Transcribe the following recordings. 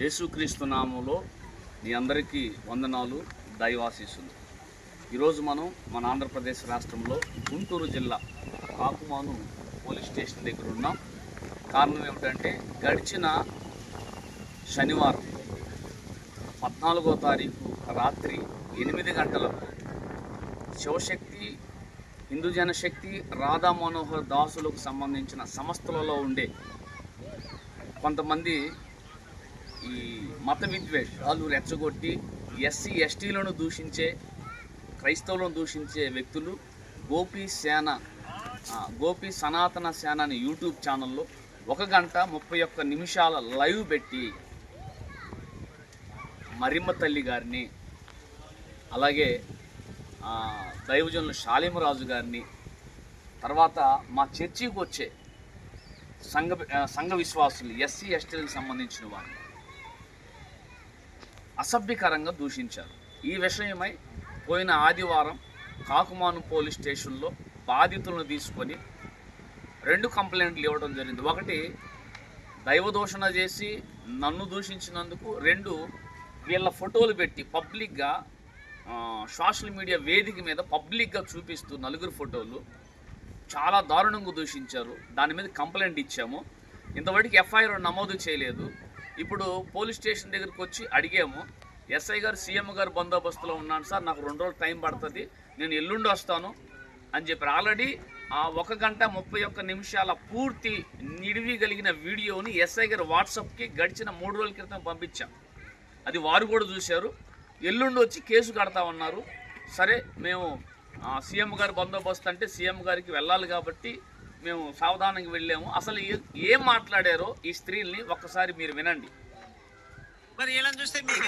యేసుక్రీస్తు నామంలో మీ అందరికీ వందనాలు దైవాశీస్సులు. ఈరోజు మనం మన ఆంధ్రప్రదేశ్ రాష్ట్రంలో గుంటూరు జిల్లా కాకుమాను పోలీస్ స్టేషన్ దగ్గర ఉన్నాం. కారణం ఏమిటంటే గడిచిన శనివారం పద్నాలుగో తారీఖు రాత్రి ఎనిమిది గంటలకు శివశక్తి హిందూ జనశక్తి రాధా మనోహర్ దాసులకు సంబంధించిన సంస్థలలో ఉండే కొంతమంది ఈ మత విద్వేషాలు రెచ్చగొట్టి ఎస్సీ ఎస్టీలను దూషించే క్రైస్తవులను దూషించే వ్యక్తులు గోపి సేన గోపి సనాతన సేన అనే యూట్యూబ్ ఛానల్లో ఒక గంట ముప్పై ఒక్క నిమిషాల లైవ్ పెట్టి మరిమ్మ తల్లి గారిని అలాగే దైవజనులు శాలిమరాజు గారిని తర్వాత మా చర్చికి వచ్చే సంఘ సంఘ విశ్వాసులు ఎస్సీ ఎస్టీలకు సంబంధించిన వారిని. అసభ్యకరంగా దూషించారు. ఈ విషయమై పోయిన ఆదివారం కాకుమాను పోలీస్ స్టేషన్లో బాధితులను తీసుకొని రెండు కంప్లైంట్లు ఇవ్వడం జరిగింది. ఒకటి దైవదూషణ చేసి నన్ను దూషించినందుకు రెండు వీళ్ళ ఫోటోలు పెట్టి పబ్లిక్గా సోషల్ మీడియా వేదిక మీద పబ్లిక్గా చూపిస్తూ నలుగురు ఫోటోలు చాలా దారుణంగా దూషించారు. దాని మీద కంప్లైంట్ ఇచ్చాము. ఇంతవరకు ఎఫ్ఐఆర్ నమోదు చేయలేదు. ఇప్పుడు పోలీస్ స్టేషన్ దగ్గరికి వచ్చి అడిగాము ఎస్ఐ గారు సీఎం గారు బందోబస్తులో ఉన్నాను సార్ నాకు రెండు రోజులు టైం పడుతుంది నేను ఎల్లుండి వస్తాను అని చెప్పి ఆల్రెడీ ఆ ఒక గంట ముప్పై ఒక్క నిమిషాల పూర్తి నిడివి కలిగిన వీడియోని ఎస్ఐ గారు వాట్సాప్కి గడిచిన మూడు రోజుల క్రితం పంపించాం. అది వారు కూడా చూశారు. ఎల్లుండి వచ్చి కేసు కడతామన్నారు సరే మేము సీఎం గారు బందోబస్తు అంటే సీఎం గారికి వెళ్ళాలి కాబట్టి మేము సావధానంగా వెళ్ళాము. అసలు ఏ- ఏం మాట్లాడారో ఈ స్త్రీల్ని ఒక్కసారి మీరు వినండి. మరి ఇలా చూస్తే మీకు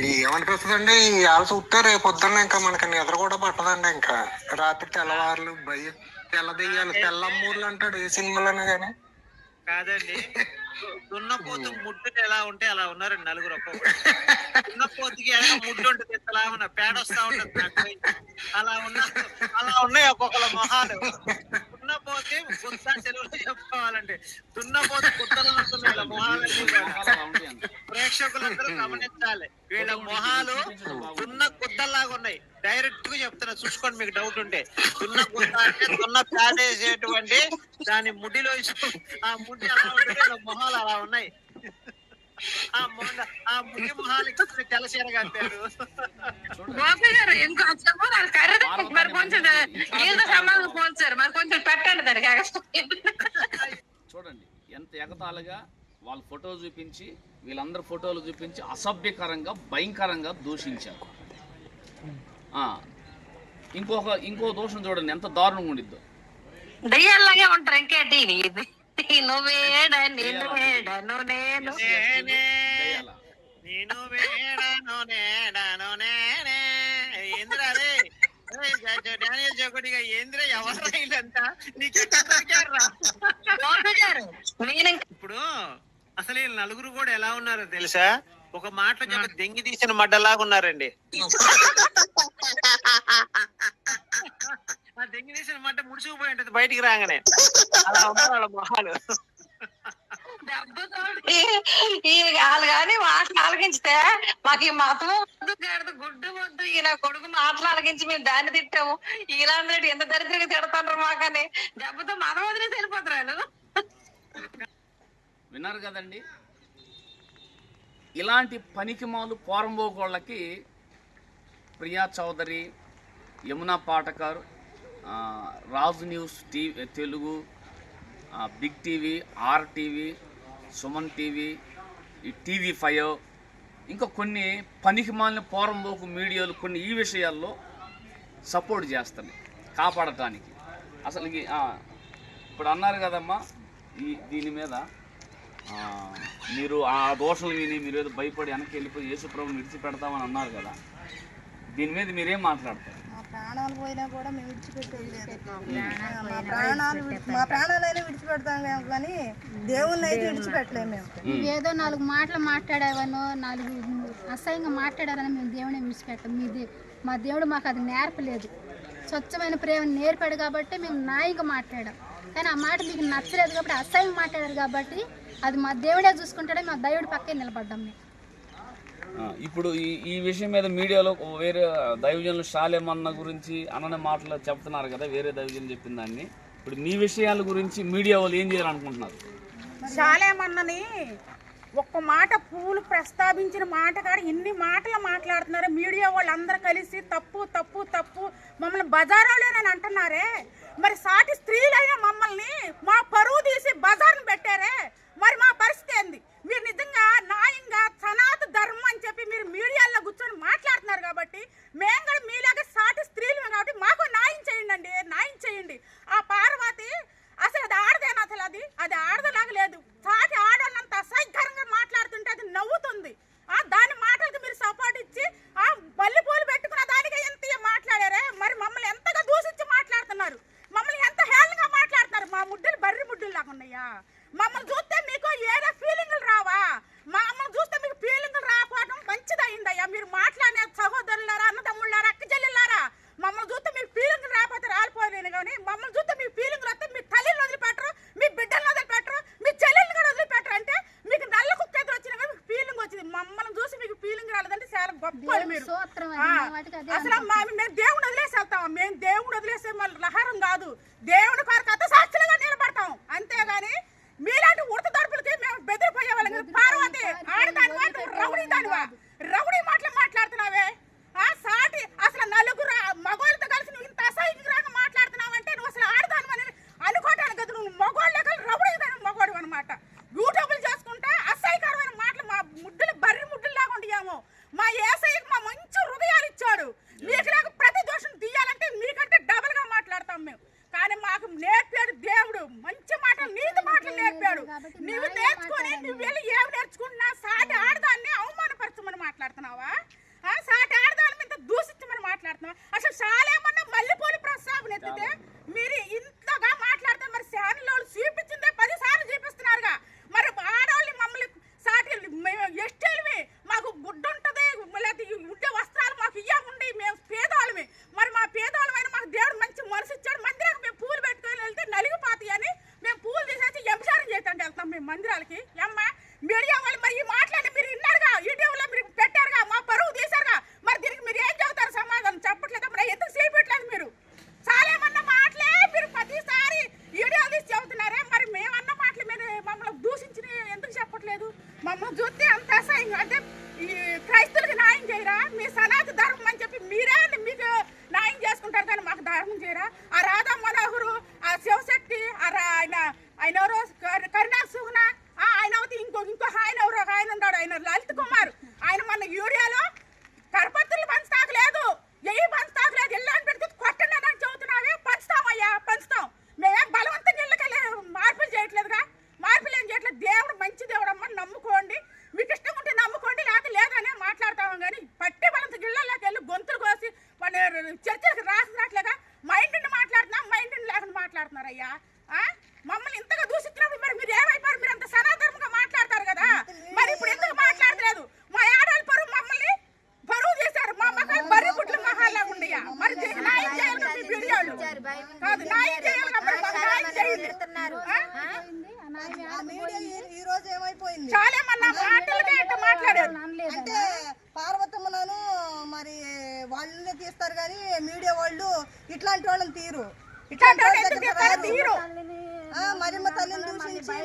ఏమనిపిస్తుందండి? ఇవాళ చూస్తే రేపు పొద్దున్న ఇంకా మనకి నిద్ర కూడా పట్టదండి ఇంకా. రాత్రి తెల్లవారులు భయం. తెల్ల దెయ్యాలు తెల్లమ్మూర్లు అంటాడు ఏ సినిమాలోనే కానీ. కాదండి. దున్నపోతు ముడ్డులు ఎలా ఉంటే అలా ఉన్నారండి నలుగురు ఒక్కొక్కరు. దున్నపోతుకి ఎలా ముడ్డు ఉంటుంది అలా ఉన్న పేడ వస్తా ఉంటుంది. అలా ఉన్న అలా ఉన్నాయి ఒక్కొక్కల మొహాలు. దున్నపోతే గుత్త తెలుగులో చెప్పుకోవాలంటే దున్నపోతే గుత్తలు వస్తున్నాయి మొహాలు ప్రేక్షకులందరూ గమనించాలి. వీళ్ళ మొహాలు దున్న గుద్దలాగా ఉన్నాయి. డైరెక్ట్గా చెప్తున్నా చూసుకోండి మీకు డౌట్ ఉంటే. దున్న గుద్ద అంటే దున్న ప్యాడేసేటువంటి దాని ముడిలో ఆ ముడి అలా ఉంటుంది మొహాలు అలా ఉన్నాయి. కర్రీ మరి కొంచెం నీళ్ళతో సమాధానం పోల్చారు మరి కొంచెం పెట్టండి దానికి చూడండి ఎంత ఎగతాళిగా వాళ్ళ ఫోటో చూపించి వీళ్ళందరి ఫోటోలు చూపించి అసభ్యకరంగా భయంకరంగా దూషించారు. ఆ, ఇంకొక ఇంకో దోషం చూడండి ఎంత దారుణంగా ఉండిద్దో. దయ్యాల్లాగే ఉంటారు ఇంకేంటి ఇది నువ్వేడ నిన్ను వేడను నేను. నేనే. నేను వేడను నేడను నేనే. ఏందిరా అదే? డానియల్ చౌకటిగా ఏందిరా ఎవరు ఇదంతా? నీకు నేను ఇప్పుడు అసలు నలుగురు కూడా ఎలా ఉన్నారో తెలుసా? ఒక మాటలో చెప్పి దెంగి తీసిన మడ్డలాగా ఉన్నారండి. ఆ దెంగి తీసిన మడ్డ ముడుచుకుపోయి ఉంటది బయటికి రాగానే. అలా ఉన్నారు వాళ్ళ మొహాలు. వాళ్ళు కానీ మాటలు ఆలకించితే మాకు ఈ మతం వద్దు గడదు గుడ్డు వద్దు ఈయన కొడుకు మాటలు ఆలకించి మేము దాన్ని తిట్టాము. ఇలాంటి ఎంత దరిద్రంగా తిడతారు మాకని? దెబ్బతో మతం వదిలేసి వెళ్ళిపోతారు విన్నారు కదండి? ఇలాంటి పనికిమాలు పోరంబోగోళ్ళకి Priya Chaudhary Yamuna Patkar Raju news TV Telugu big TV R TV Suman TV E TV five ఇంకా కొన్ని పనికిమాలిన పోరంబోకు మీడియాలు కొన్ని ఈ విషయాల్లో సపోర్ట్ చేస్తున్నాయి కాపాడటానికి. అసలు ఇప్పుడు అన్నారు కదమ్మా ఈ దీని మీద మీరు ఆ దోషం విని మీరు ఏదో భయపడి వెనక్కి వెళ్ళిపోయి యేసుప్రభుని విడిచిపెడతామని అన్నారు కదా దీని మీద మీరేం మాట్లాడతారు? మా ప్రాణాలు పోయినా కూడా మేము విడిచిపెట్టలేదు మా ప్రాణాలు మా ప్రాణాలైనా విడిచిపెడతాం మేము కానీ దేవుణ్ణి అయితే విడిచిపెట్టలేము మేము. ఏదో నాలుగు మాటలు మాట్లాడేవనో నాలుగు అసహ్యంగా మాట్లాడారని మేము దేవుని విడిచిపెట్టాం. మీ మా దేవుడు మాకు అది నేర్పలేదు. స్వచ్ఛమైన ప్రేమ నేర్పాడు కాబట్టి మేము నాయిగా మాట్లాడాం. కానీ ఆ మాట మీకు నచ్చలేదు కాబట్టి అసహ్యం మాట్లాడారు కాబట్టి అది మా దేవుడే చూసుకుంటాడే మా దైవుడి పక్కే నిలబడ్డాం ఇప్పుడు ఈ ఈ విషయం మీద మీడియాలో వేరే దైవజనులు షాలేమన్న గురించి అన్న మాటలు చెప్తున్నారు కదా వేరే దైవజనులు చెప్పిన దాన్ని. ఇప్పుడు మీ విషయాల గురించి మీడియా వాళ్ళు ఏం చేయాలనుకుంటున్నారు? షాలేమన్నని ఒక్క మాట పువ్వులు ప్రస్తావించిన మాట కాడ ఎన్ని మాటలు మాట్లాడుతున్నారు? మీడియా వాళ్ళందరూ కలిసి తప్పు తప్పు తప్పు మమ్మల్ని బజారోలేనని అంటున్నారే. మరి సాటి స్త్రీలైన మమ్మల్ని మా పరువు తీసి బజార్ని పెట్టారే? మరి మా పరిస్థితి ఏంది? మీరు నిజంగా న్యాయంగా సనాత ధర్మం అని చెప్పి మీరు మీడియాలో కూర్చొని మాట్లాడుతున్నారు కాబట్టి మేము కూడా మీలాగా సాటి స్త్రీలు కాబట్టి మాకు న్యాయం చేయండి అండి న్యాయం చేయండి. ఆ పార్వతి అసలు అది ఆడదేనా అసలు అది? అది ఆడదలాగా లేదు. సాటి ఆడన్నంత అసహ్యకరంగా మాట్లాడుతుంటే అది నవ్వుతుంది. ఆ దాని మాటలకు మీరు సపోర్ట్ ఇచ్చి ఆ బల్లిపూలు పెట్టుకున్న దానికి ఎంత మాట్లాడారే? మరి మమ్మల్ని ఎంతగా దూషించి మాట్లాడుతున్నారు? మమ్మల్ని ఎంత హేళనగా మాట్లాడుతున్నారు? మా ముడ్డలు బర్రి ముడ్డులు లాగా ఉన్నాయా? మమ్మల్ని చూస్తే మీకు ఏదో ఫీలింగ్లు రావా? మా అమ్మని చూస్తే మీకు ఫీలింగ్లు రాకపోవడం మంచిదయ్యిందయ్యా మీరు మా நாளைக்கு.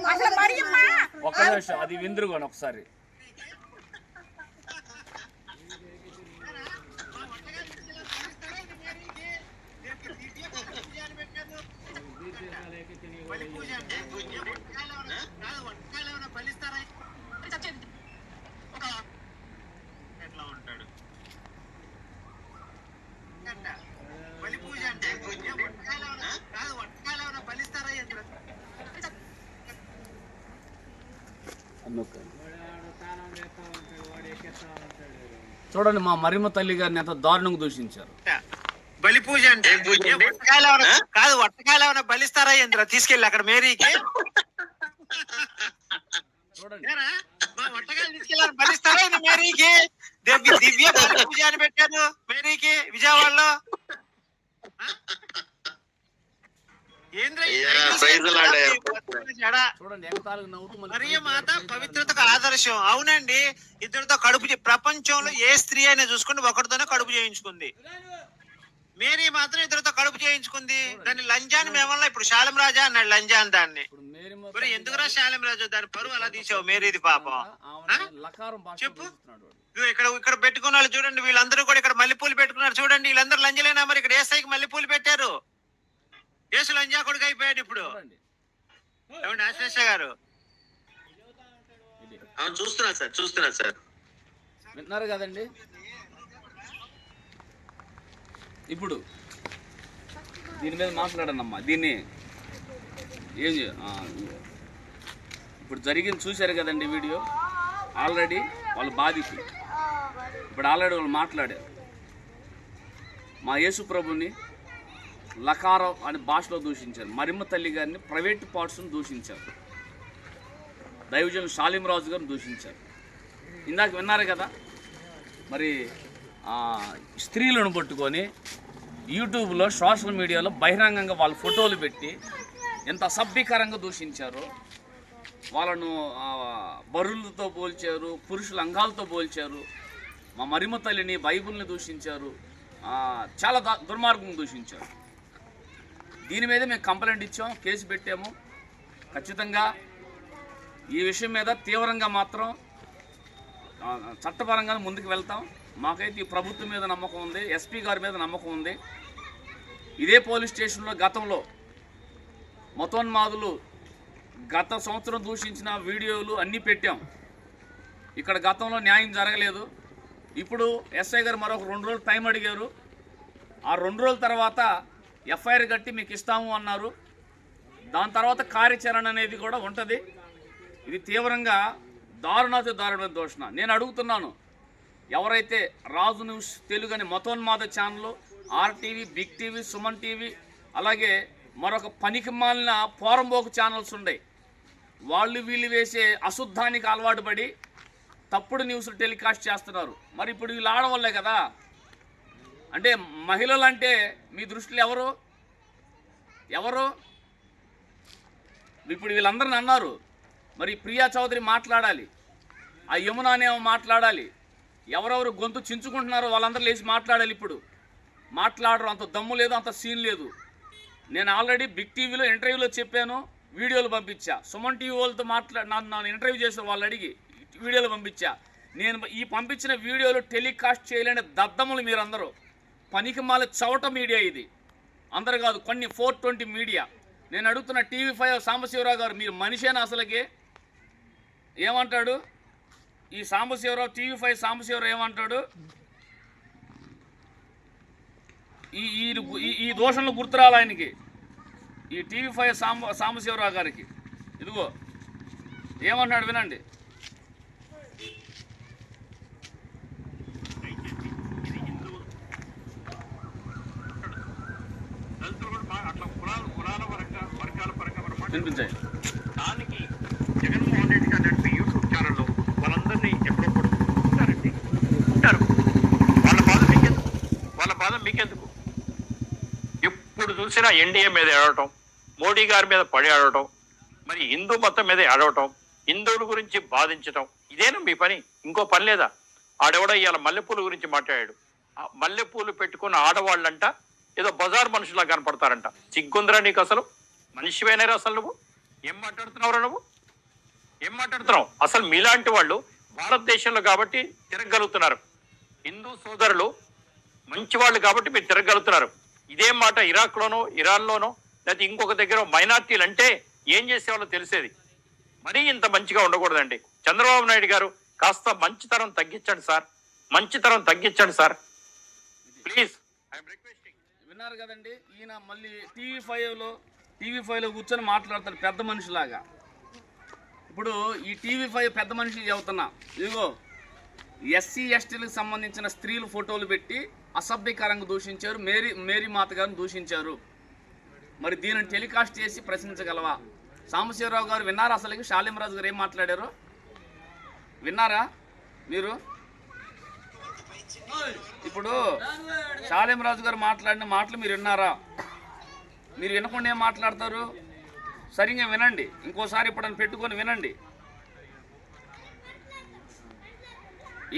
మరి మరియమ్మ అది విందురుగాను ఒకసారి. చూడండి మా మరిమ తల్లి గారిని ఎంత దారుణంగా దూషించారు. బలి పూజ అంటే? కాదు వట్టకాయలు ఏమైనా బలిస్తారా ఇంద్ర? తీసుకెళ్ళి అక్కడ మేరీకి? తీసుకెళ్ళారు బలిస్తారా మేరీకి? దివ్య పూజ అని పెట్టాను మేరీకి విజయవాడలో. పవిత్రతకు ఆదర్శం. అవునండి ఇద్దరితో కడుపు ప్రపంచంలో ఏ స్త్రీ అయినా చూసుకుంటే ఒకటితోనే కడుపు చేయించుకుంది. మేరీ మాత్రం ఇద్దరితో కడుపు చేయించుకుంది. దాన్ని లంజాన్ని మేమల్లా ఇప్పుడు శాలం రాజా అన్నాడు లంజాన్ దాన్ని. ఇప్పుడు మేరీ మొత్తం మరి ఎందుకురా శాలం రాజు దాని పరువు అలా తీసావు? మేరీది పాపం. చెప్పు. ఇక్కడ ఇక్కడ పెట్టుకున్న వాళ్ళు చూడండి వీళ్ళందరూ కూడా ఇక్కడ మల్లెపూలు పెట్టుకున్నారు. చూడండి వీళ్ళందరూ లంజలేనా మరి? ఇక్కడ ఏసైకి మల్లెపూలు పెట్టారు? లంజా కొడుకు అయిపోయాడు ఇప్పుడు. ఏమండి ఆశ్లేష గారు? చూస్తున్నా సార్ చూస్తున్నా సార్. విన్నారు కదండి? ఇప్పుడు దీని మీద మాట్లాడనమ్మా దీన్ని. ఏం ఇప్పుడు జరిగింది చూశారు కదండి వీడియో? ఆల్రెడీ వాళ్ళు బాధితులు. ఇప్పుడు ఆల్రెడీ వాళ్ళు మాట్లాడారు. మా యేసు ప్రభుని లకారం అనే భాషలో దూషించారు. మరిమ్మ తల్లి గారిని ప్రైవేట్ పార్ట్స్ని దూషించారు. దైవజనులు షాలింరాజు గారిని దూషించారు. ఇందాక విన్నారు కదా మరి స్త్రీలను పట్టుకొని యూట్యూబ్లో సోషల్ మీడియాలో బహిరంగంగా వాళ్ళ ఫోటోలు పెట్టి ఎంత అసభ్యకరంగా దూషించారో. వాళ్ళను బరులతో పోల్చారు పురుషుల అంగాలతో పోల్చారు. మా మరిమ తల్లిని బైబిల్ని దూషించారు. చాలా దుర్మార్గం దూషించారు. దీని మీద మేము కంప్లైంట్ ఇచ్చాం కేసు పెట్టాము. ఖచ్చితంగా ఈ విషయం మీద తీవ్రంగా మాత్రం చట్టపరంగా ముందుకు వెళ్తాం. మాకైతే ఈ ప్రభుత్వం మీద నమ్మకం ఉంది ఎస్పీ గారి మీద నమ్మకం ఉంది. ఇదే పోలీస్ స్టేషన్లో గతంలో మతోన్మాదులు గత సంవత్సరం దూషించిన వీడియోలు అన్నీ పెట్టాం. ఇక్కడ గతంలో న్యాయం జరగలేదు. ఇప్పుడు ఎస్ఐ గారు మరొక రెండు రోజులు టైం అడిగారు. ఆ రెండు రోజుల తర్వాత ఎఫ్ఐఆర్ కట్టి మీకు ఇస్తాము అన్నారు. దాని తర్వాత కార్యాచరణ అనేది కూడా ఉంటుంది. ఇది తీవ్రంగా దారుణాతి దారుణ దోషణ నేను అడుగుతున్నాను ఎవరైతే రాజు న్యూస్ తెలుగు అని మతోన్మాద channel RTV big TV Suman TV అలాగే మరొక పనికి మాలిన పోరంబోకు ఛానల్స్ ఉన్నాయి వాళ్ళు వీళ్ళు వేసే అశుద్ధానికి అలవాటు పడి తప్పుడు న్యూస్లు టెలికాస్ట్ చేస్తున్నారు. మరి ఇప్పుడు వీళ్ళు ఆడవాళ్ళే కదా. అంటే మహిళలు అంటే మీ దృష్టిలో ఎవరు? ఎవరు? ఇప్పుడు వీళ్ళందరిని అన్నారు. మరి ప్రియా చౌదరి మాట్లాడాలి. ఆ యమున అనేమో మాట్లాడాలి. ఎవరెవరు గొంతు చించుకుంటున్నారో వాళ్ళందరూ లేచి మాట్లాడాలి ఇప్పుడు. మాట్లాడరు అంత దమ్ము లేదు అంత సీన్ లేదు. నేను ఆల్రెడీ బిగ్ టీవీలో ఇంటర్వ్యూలో చెప్పాను వీడియోలు పంపించా. సుమన్ టీవీ వాళ్ళతో మాట్లా నన్ను నన్ను ఇంటర్వ్యూ చేసిన వాళ్ళు అడిగి వీడియోలు పంపించా. నేను ఈ పంపించిన వీడియోలు టెలికాస్ట్ చేయలేని దద్దములు మీరందరూ. పనికి మాల చవట మీడియా ఇది. అందరు కాదు కొన్ని ఫోర్ ట్వంటీ మీడియా. నేను అడుగుతున్న టీవీ ఫైవ్ సాంబశివరావు గారు మీరు మనిషేనా అసలుకి? ఏమంటాడు? ఈ సాంబశివరావు టీవీ ఫైవ్ సాంబశివరావు ఏమంటాడు? ఈ ఈ ఈ- ఈ దోషంలో గుర్తురాలి ఆయనకి. ఈ టీవీ ఫైవ్ సాంబ సాంబశివరావు గారికి. ఇదిగో ఏమంటున్నాడు వినండి. వినిపించాయి. దానికి జగన్మోహన్ రెడ్డి గారు నడిపే యూట్యూబ్ ఛానల్లో వాళ్ళందరినీ ఎప్పుడో కూడా ఉంటారండి ఉంటారు. వాళ్ళ బాధ మీకెందుకు? వాళ్ళ బాధ మీకెందుకు? ఎప్పుడు చూసినా ఎన్డీఏ మీద ఏడవటం మోడీ గారి మీద పడి ఆడటం మరి హిందూ మతం మీద ఏడవటం హిందువుల గురించి బాధించటం ఇదేనా మీ పని? ఇంకో పని లేదా? ఆడెవడో ఇవాళ మల్లెపూల గురించి మాట్లాడాడు. మల్లెపూలు పెట్టుకున్న ఆడవాళ్ళంట ఏదో బజార్ మనుషులా కనపడతారంట. సిగ్గుందిరా నీకు అసలు? మనిషివేనారా అసలు నువ్వు? ఏం మాట్లాడుతున్నావురా నువ్వు? ఏం మాట్లాడుతున్నావు? అసలు మీలాంటి వాళ్ళు భారతదేశంలో కాబట్టి తిరగలుగుతున్నారు హిందూ సోదరులు మంచి వాళ్ళు కాబట్టి మీరు తిరగలుగుతున్నారు ఇదే మాట ఇరాక్లోనో ఇరాన్లోనో లేకపోతే ఇంకొక దగ్గర మైనార్టీలు అంటే ఏం చేసేవాళ్ళో తెలిసేది. మరీ ఇంత మంచిగా ఉండకూడదండి. చంద్రబాబు నాయుడు గారు కాస్త మంచితనం తగ్గించండి సార్. మంచితనం తగ్గించండి సార్. ప్లీజ్. విన్నారు కదండి ఈయన మళ్ళీ టీవీ ఫైవ్లో టీవీ ఫైవ్లో కూర్చొని మాట్లాడతాడు పెద్ద మనిషిలాగా. ఇప్పుడు ఈ టీవీ ఫైవ్ పెద్ద మనిషి చెబుతున్నా. ఇదిగో ఎస్సీ ఎస్టీలకు సంబంధించిన స్త్రీలు ఫోటోలు పెట్టి అసభ్యకరంగా దూషించారు. మేరీ మేరీ మాత గారిని దూషించారు. మరి దీనిని టెలికాస్ట్ చేసి ప్రశ్నించగలవా? సాంబశివరావు గారు విన్నారా అసలు శాలిమరాజు గారు ఏం మాట్లాడారు? విన్నారా మీరు? ఇప్పుడు శాలిమరాజు గారు మాట్లాడిన మాటలు మీరు విన్నారా? మీరు వినకుండా ఏం మాట్లాడతారు? సరిగ్గా వినండి. ఇంకోసారి ఇప్పుడు పెట్టుకొని వినండి.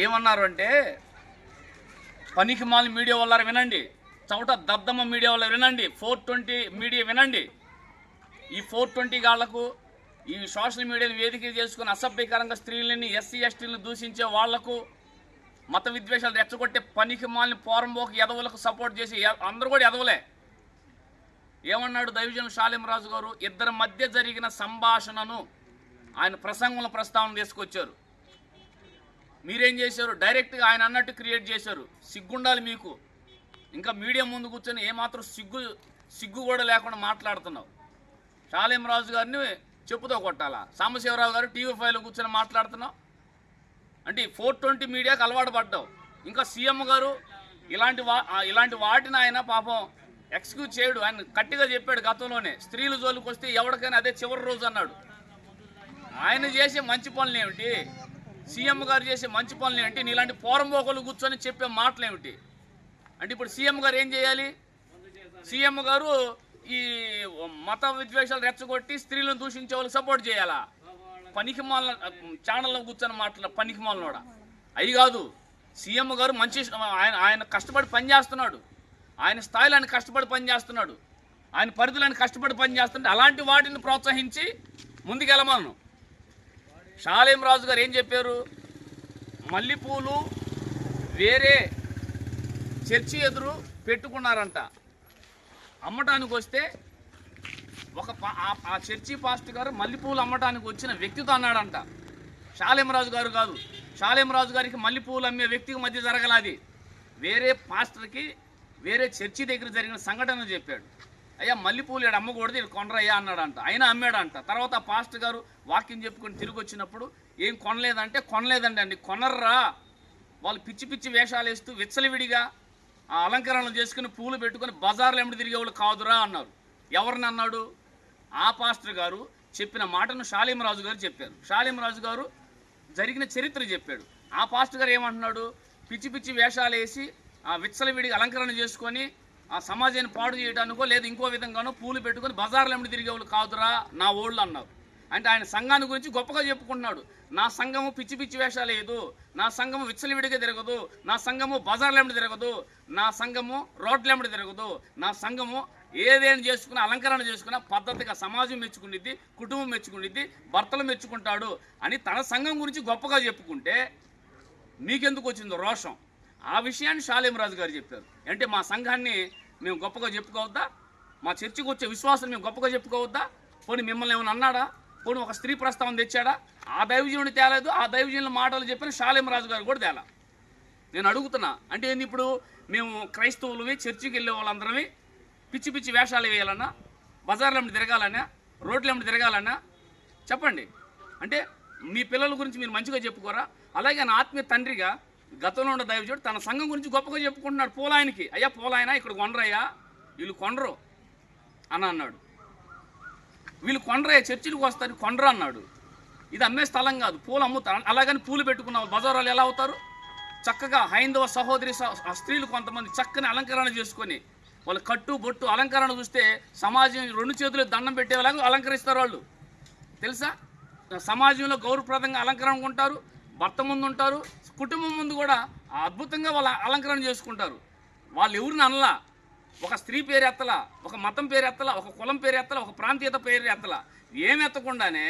ఏమన్నారు అంటే పనికి మాలి మీడియా వల్ల వినండి. చౌట దద్దమ్మ మీడియా వల్ల వినండి. ఫోర్ ట్వంటీ మీడియా వినండి. ఈ ఫోర్ ట్వంటీ గాళ్ళకు ఈ సోషల్ మీడియాని వేదిక చేసుకుని అసభ్యకరంగా స్త్రీలని ఎస్సీ ఎస్టీలను దూషించే వాళ్ళకు మత విద్వేషాలు రెచ్చగొట్టే పనికి మాలిన పోరంబోకు ఎదవులకు సపోర్ట్ చేసి అందరూ కూడా ఎదవలే ఏమన్నాడు దైవజన్ షాలింరాజు గారు? ఇద్దరి మధ్య జరిగిన సంభాషణను ఆయన ప్రసంగంలో ప్రస్తావన తీసుకొచ్చారు. మీరేం చేశారు? డైరెక్ట్గా ఆయన అన్నట్టు క్రియేట్ చేశారు. సిగ్గుండాలి మీకు. ఇంకా మీడియా ముందు కూర్చొని ఏమాత్రం సిగ్గు సిగ్గు కూడా లేకుండా మాట్లాడుతున్నావు. షాలేం రాజు గారిని చెప్పుతో కొట్టాలా? సాంబశివరావు గారు టీవీ ఫైవ్లో కూర్చొని మాట్లాడుతున్నావు? అంటే ఫోర్ ట్వంటీ మీడియాకి అలవాటు పడ్డావు. ఇంకా సీఎం గారు ఇలాంటి వా ఇలాంటి వాటిని ఆయన పాపం ఎక్స్క్యూజ్ చేయడు. ఆయన గట్టిగా చెప్పాడు గతంలోనే. స్త్రీలు జోలికి వస్తే ఎవరికైనా అదే చివరి రోజు అన్నాడు. ఆయన చేసే మంచి పనులు ఏమిటి? సీఎం గారు చేసే మంచి పనులు ఏమిటి? నీలాంటి పోరంబోకలు కూర్చొని చెప్పే మాటలు ఏమిటి? అంటే ఇప్పుడు సీఎం గారు ఏం చేయాలి? సీఎం గారు ఈ మత విద్వేషాలు రెచ్చగొట్టి స్త్రీలను దూషించే వాళ్ళకి సపోర్ట్ చేయాలా? పనికి మాల ఛానల్లో కూర్చొని మాట్లాడ పనికి మాలనోడా? అవి కాదు. సీఎం గారు మంచి ఆయన ఆయన కష్టపడి పని చేస్తున్నాడు. ఆయన స్థాయిలో ఆయన కష్టపడి పని చేస్తున్నాడు ఆయన పరిధిలో ఆయన కష్టపడి పనిచేస్తుంటే అలాంటి వాటిని ప్రోత్సహించి ముందుకెళ్ళమను. షాలేం రాజు గారు ఏం చెప్పారు? మల్లెపూలు వేరే చర్చి ఎదురు పెట్టుకున్నారంట. అమ్మటానికి వస్తే ఒక పా- ఆ- చర్చి పాస్టర్ గారు మల్లెపూలు అమ్మటానికి వచ్చిన వ్యక్తితో అన్నాడంట. షాలేమరాజు గారు కాదు. షాలేమరాజు గారికి మల్లెపూలు అమ్మే వ్యక్తికి మధ్య జరగలాది. వేరే పాస్టర్కి వేరే చర్చి దగ్గర జరిగిన సంఘటన చెప్పాడు. అయ్యా మల్లెపూలు ఇక్కడ అమ్మకూడదు ఇక్కడ కొనరయ్యా అన్నాడంట. ఆయన అమ్మాడంట. తర్వాత ఆ పాస్టర్ గారు వాక్యం చెప్పుకొని తిరిగి వచ్చినప్పుడు ఏం కొనలేదంటే కొనలేదండి అండి కొనర్రా. వాళ్ళు పిచ్చి పిచ్చి వేషాలు వేస్తూ విచ్చలవిడిగా ఆ అలంకరణలు చేసుకుని పూలు పెట్టుకొని బజార్లు ఎమ్మడి తిరిగేవాళ్ళు కాదురా అన్నారు. ఎవరిని అన్నాడు? ఆ పాస్టర్ గారు చెప్పిన మాటను షాలీమరాజు గారు చెప్పారు. షాలీమరాజు గారు జరిగిన చరిత్ర చెప్పాడు. ఆ పాస్టర్ గారు ఏమంటున్నాడు? పిచ్చి పిచ్చి వేషాలు వేసి ఆ విచ్చలవిడిగా అలంకరణ చేసుకొని ఆ సమాజాన్ని పాడు చేయడానికో లేదా ఇంకో విధంగానో పూలు పెట్టుకొని బజార్లు ఎమ్మడి తిరిగేవాళ్ళు కాదురా నా ఓళ్ళు అన్నారు. అంటే ఆయన సంఘాన్ని గురించి గొప్పగా చెప్పుకుంటున్నాడు. నా సంఘము పిచ్చి పిచ్చి వేషాలు లేదు నా సంఘము విచ్చలవిడిగా తిరగదు నా సంఘము బజార్లెంబడి తిరగదు నా సంఘము రోడ్లెంబడి తిరగదు నా సంఘము ఏదైనా చేసుకున్నా అలంకరణ చేసుకున్న పద్ధతిగా సమాజం మెచ్చుకునిద్ది కుటుంబం మెచ్చుకునిద్ది భర్తలు మెచ్చుకుంటాడు అని తన సంఘం గురించి గొప్పగా చెప్పుకుంటే మీకెందుకు వచ్చిందో రోషం? ఆ విషయాన్ని షాలేమరాజు గారు చెప్పారు. అంటే మా సంఘాన్ని మేము గొప్పగా చెప్పుకోవద్దా? మా చర్చికి వచ్చే విశ్వాసం మేము గొప్పగా చెప్పుకోవద్దా? పోనీ మిమ్మల్ని ఏమైనా అన్నాడా? పోనీ ఒక స్త్రీ ప్రస్తావన తెచ్చాడా? ఆ దైవజనుడు తేలేదు ఆ దైవజనుల మాటలు చెప్పిన షాలేమరాజు గారు కూడా తేలా. నేను అడుగుతున్నా అంటే ఏంది ఇప్పుడు? మేము క్రైస్తవులవి చర్చికి వెళ్ళే వాళ్ళందరమే పిచ్చి పిచ్చి వేషాలు వేయాలన్నా బజార్లు ఎమ్మడి తిరగాలన్నా రోడ్లు ఎమ్మడి తిరగాలన్నా చెప్పండి. అంటే మీ పిల్లల గురించి మీరు మంచిగా చెప్పుకోరా? అలాగే నా ఆత్మీయ తండ్రిగా గతంలో ఉన్న దైవజుడు తన సంఘం గురించి గొప్పగా చెప్పుకుంటున్నాడు పోలాయనకి. అయ్యా పోలాయన ఇక్కడ కొనరయ్యా వీళ్ళు కొనరు అని అన్నాడు. వీళ్ళు కొనరయ్యా చర్చిలకు వస్తారు కొండరు అన్నాడు. ఇది అమ్మే స్థలం కాదు పూలు అమ్ముతారు. అలాగని పూలు పెట్టుకున్న బజారాలు ఎలా అవుతారు? చక్కగా హైందవ సహోదరి స- స్త్రీలు కొంతమంది చక్కని అలంకరణ చేసుకొని వాళ్ళు కట్టు బొట్టు అలంకరణ చూస్తే సమాజం రెండు చేతులు దండం పెట్టేలాగా అలంకరిస్తారు వాళ్ళు. తెలుసా? సమాజంలో గౌరవప్రదంగా అలంకరణ ఉంటారు భర్త ముందు ఉంటారు కుటుంబం ముందు కూడా అద్భుతంగా వాళ్ళ అలంకరణ చేసుకుంటారు. వాళ్ళు ఎవరిని అనలా? ఒక స్త్రీ పేరు ఎత్తలా? ఒక మతం పేరు ఎత్తలా? ఒక కులం పేరు ఎత్తలా? ఒక ప్రాంతీయత పేరు ఎత్తలా? ఏమి ఎత్తకుండానే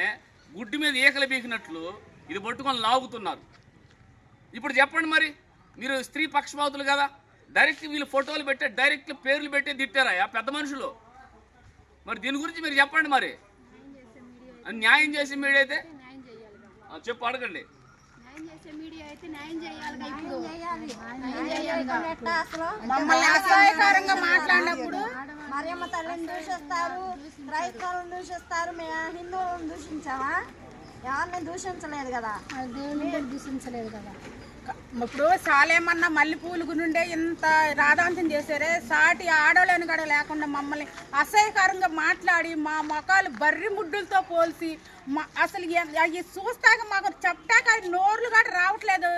గుడ్డి మీద ఈకలు బీకినట్లు ఇది పట్టుకొని లాగుతున్నారు. ఇప్పుడు చెప్పండి మరి మీరు స్త్రీ పక్షపాతులు కదా? డైరెక్ట్ వీళ్ళు ఫోటోలు పెట్టే డైరెక్ట్ పేర్లు పెట్టే తిట్టారా? ఆ పెద్ద మనుషులు. మరి దీని గురించి మీరు చెప్పండి మరి. న్యాయం చేసి మీడైతే చెప్పు అడగండి. న్యాయం చేసే మీడియా అయితే న్యాయం చేయాలి కదా ఇప్పుడు? న్యాయం చేయాలి కదా. మమ్మల్ని అసహాయకరంగా మాట్లాడినప్పుడు? మరియమ్మ తల్లిని దూషిస్తారు క్రైస్తవులను దూషిస్తారు మేము హిందువులను దూషించామా? ఎవరిని దూషించలేదు కదా? దేవుని దూషించలేదు కదా. ఇప్పుడు సాలేమన్నా మల్లెపూలు గునుండే ఇంత రాధాంతం చేశారే? సాటి ఆడోళ్ళని కూడా లేకుండా మమ్మల్ని అసహ్యకరంగా మాట్లాడి మా మొఖాలు బర్రి ముడ్డులతో పోల్చి మా అసలు అవి చూస్తాక మాకు చెప్పటాక నోర్లు కూడా రావట్లేదు.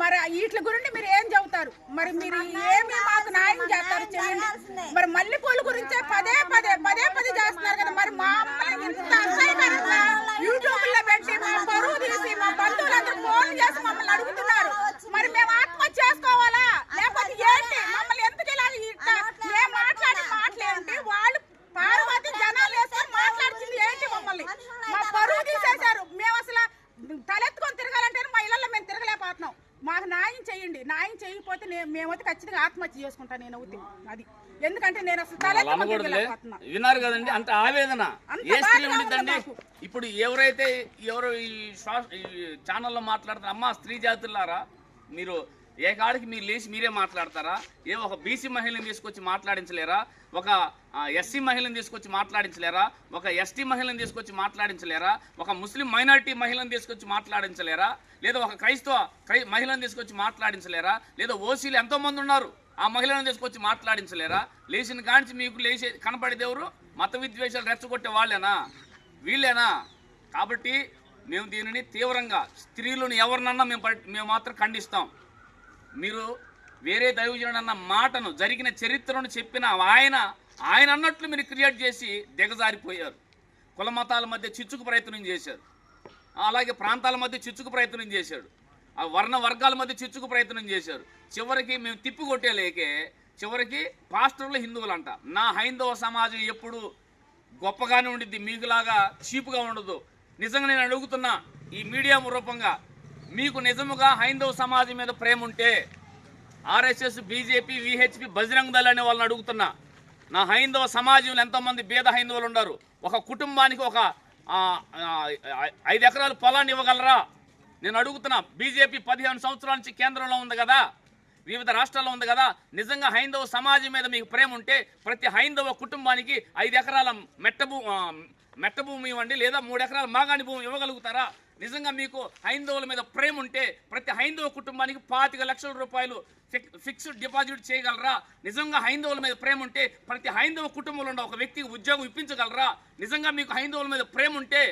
మరి వీటి గురించి మీరు ఏం చెబుతారు? మరి మీరు ఏమి మాకు న్యాయం చేస్తారు చేయండి మరి మల్లెపూల గురించే పదే పదే పదే పదే చేస్తున్నారు కదా మరి మా అమ్మని ఇంత అసహ్యకరంగా యూట్యూబ్లో పెట్టి మా పరువు తీసి మా బంధువులందరూ ఫోన్ చేసి మమ్మల్ని అడుగుతున్నారు. మరి మేము ఆత్మహత్య చేసుకోవాలా? లేకపోతే ఏంటి? మమ్మల్ని ఎందుకు ఇలా ఇట్లా మేము మాట్లాడి మాటలేంటి వాళ్ళు పార్వతి జనాలు వేసుకొని మాట్లాడుతుంది ఏంటి మమ్మల్ని మా పరువు తీసేశారు మేము అసలు తలెత్తుకొని తిరగాలంటే మా ఇళ్ళల్లో మేము తిరగలేకపోతున్నాం మాకు న్యాయం చేయండి న్యాయం చేయకపోతే మేమైతే ఖచ్చితంగా ఆత్మహత్య చేసుకుంటాను నేను అవుతే అది. ఎందుకంటే నేను అసలు తిరగలేకపోతున్నా విన్నారు కదండి అంత ఆవేదన. ఏ స్త్రీ. ఇప్పుడు ఎవరైతే ఎవరు ఈ ఛానల్లో మాట్లాడతారు అమ్మ స్త్రీ జాతులారా మీరు ఏ కాడికి మీరు లేచి మీరే మాట్లాడతారా? ఏ ఒక బీసీ మహిళని తీసుకొచ్చి మాట్లాడించలేరా? ఒక ఎస్సీ మహిళను తీసుకొచ్చి మాట్లాడించలేరా? ఒక ఎస్టీ మహిళను తీసుకొచ్చి మాట్లాడించలేరా? ఒక ముస్లిం మైనారిటీ మహిళను తీసుకొచ్చి మాట్లాడించలేరా? లేదా ఒక క్రైస్తవ క్రై మహిళను తీసుకొచ్చి మాట్లాడించలేరా? లేదా ఓసీలు ఎంతోమంది ఉన్నారు ఆ మహిళను తీసుకొచ్చి మాట్లాడించలేరా? లేచిన కాంచి మీకు లేచే కనపడేదెవరు మత విద్వేషాలు రెచ్చగొట్టే వాళ్ళేనా? వీళ్ళేనా? కాబట్టి మేము దీనిని తీవ్రంగా స్త్రీలను ఎవరినన్నా మేము మేము మాత్రం ఖండిస్తాం. మీరు వేరే దైవజనుడు అన్న మాటను జరిగిన చరిత్రను చెప్పిన ఆయన ఆయన అన్నట్లు మీరు క్రియేట్ చేసి దిగజారిపోయారు. కుల మతాల మధ్య చిచ్చుకు ప్రయత్నం చేశారు. అలాగే ప్రాంతాల మధ్య చిచ్చుకు ప్రయత్నం చేశాడు. ఆ వర్ణ వర్గాల మధ్య చిచ్చుకు ప్రయత్నం చేశారు. చివరికి మేము తిప్పి కొట్టేలేకే చివరికి పాస్టర్లు హిందువులు అంట నా హైందవ సమాజం ఎప్పుడు గొప్పగానే ఉండిద్ది మీకులాగా చీపుగా ఉండదు. నిజంగా నేను అడుగుతున్నా ఈ మీడియా రూపంగా మీకు నిజముగా హైందవ సమాజం మీద ప్రేమ ఉంటే ఆర్ఎస్ఎస్ బీజేపీ విహెచ్పి బజరంగ్ దళ అనే వాళ్ళని అడుగుతున్నా. నా హైందవ సమాజంలో ఎంతోమంది బీద హైందవులు ఉన్నారు. ఒక కుటుంబానికి ఒక ఐదు ఎకరాల పొలాన్ని ఇవ్వగలరా? నేను అడుగుతున్నా బీజేపీ పదిహేను సంవత్సరాల నుంచి కేంద్రంలో ఉంది కదా? వివిధ రాష్ట్రాల్లో ఉంది కదా? నిజంగా హైందవ సమాజం మీద మీకు ప్రేమ ఉంటే ప్రతి హైందవ కుటుంబానికి ఐదు ఎకరాల మెట్ట భూ మెట్ట భూమి ఇవ్వండి లేదా మూడు ఎకరాల మాగాణి భూమి ఇవ్వగలుగుతారా? నిజంగా మీకు హైందవుల మీద ప్రేమ ఉంటే ప్రతి హైందవ కుటుంబానికి పాతిక లక్షల రూపాయలు ఫిక్స్డ్ డిపాజిట్ చేయగలరా? నిజంగా హైందవుల మీద ప్రేమ ఉంటే ప్రతి హైందవ కుటుంబంలో ఉన్న ఒక వ్యక్తికి ఉద్యోగం ఇప్పించగలరా? నిజంగా మీకు హైందవుల మీద ప్రేమ ఉంటే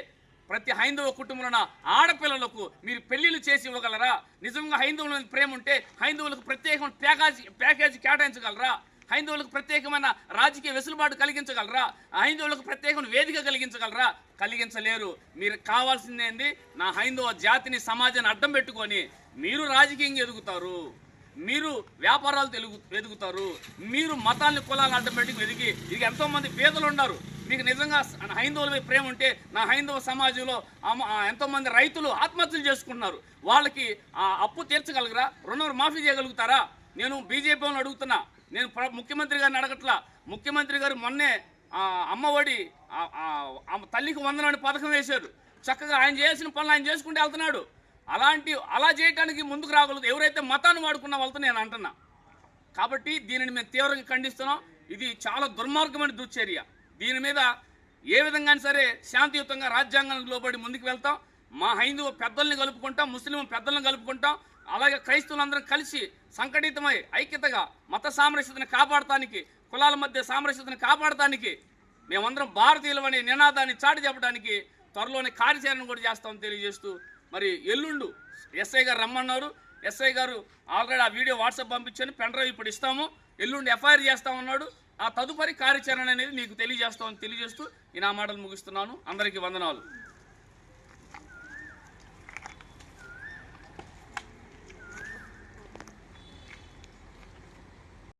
ప్రతి హైందవ కుటుంబంలో ఆడపిల్లలకు మీరు పెళ్ళిళ్ళు చేసి ఇవ్వగలరా? నిజంగా హైందవుల మీద ప్రేమ ఉంటే హైందవులకు ప్రత్యేకమైన ప్యాకేజీ ప్యాకేజీ కేటాయించగలరా? హైందవులకు ప్రత్యేకమైన రాజకీయ వెసులుబాటు కలిగించగలరా? హైందవులకు ప్రత్యేకమైన వేదిక కలిగించగలరా? కలిగించలేరు. మీరు కావాల్సింది ఏంది? నా హైందవ జాతిని సమాజాన్ని అడ్డం పెట్టుకొని మీరు రాజకీయంగా ఎదుగుతారు. మీరు వ్యాపారాలు తెలుగు ఎదుగుతారు. మీరు మతాన్ని కులాలను అడ్డం పెట్టి ఎదిగి ఇది ఎంతోమంది పేదలు ఉన్నారు. మీకు నిజంగా హైందవులపై హైందవుల మీద ప్రేమ ఉంటే నా హైందవ సమాజంలో ఎంతోమంది రైతులు ఆత్మహత్యలు చేసుకుంటున్నారు. వాళ్ళకి ఆ అప్పు తీర్చగలగరా? రుణం మాఫీ చేయగలుగుతారా? నేను బీజేపీ వాళ్ళని అడుగుతున్నా. నేను ముఖ్యమంత్రి గారిని అడగట్లా. ముఖ్యమంత్రి గారు మొన్నే అమ్మఒడి ఆ, తల్లికి వందనాన్ని పథకం వేశారు. చక్కగా ఆయన చేయాల్సిన పనులు ఆయన చేసుకుంటూ వెళ్తున్నాడు. అలాంటి అలా చేయడానికి ముందుకు రాగలదు. ఎవరైతే మతాన్ని వాడుకున్న వాళ్ళతో నేను అంటున్నా. కాబట్టి దీనిని మేము తీవ్రంగా ఖండిస్తున్నాం. ఇది చాలా దుర్మార్గమైన దుశ్చర్య. దీని మీద ఏ విధంగా సరే శాంతియుతంగా రాజ్యాంగానికి లోబడి ముందుకు వెళ్తాం. మా హైందవ పెద్దల్ని కలుపుకుంటాం ముస్లిం పెద్దల్ని కలుపుకుంటాం. అలాగే క్రైస్తవులందరం కలిసి సంఘటితమై ఐక్యతగా మత సామరస్యతను కాపాడటానికి కులాల మధ్య సామరస్యతను కాపాడటానికి మేమందరం భారతీయులమనే నినాదాన్ని చాటి చెప్పడానికి త్వరలోనే కార్యాచరణ కూడా చేస్తామని తెలియజేస్తూ మరి ఎల్లుండు ఎస్ఐ గారు రమ్మన్నారు. ఎస్ఐ గారు ఆల్రెడీ ఆ వీడియో వాట్సాప్ పంపించాను. పెన్ డ్రైవ్ ఇప్పుడు ఇస్తాము. ఎల్లుండి ఎఫ్ఐఆర్ చేస్తామన్నాడు. ఆ తదుపరి కార్యాచరణ అనేది మీకు తెలియజేస్తామని తెలియజేస్తూ ఈ నా మాటలు ముగిస్తున్నాను. అందరికీ వందనాలు.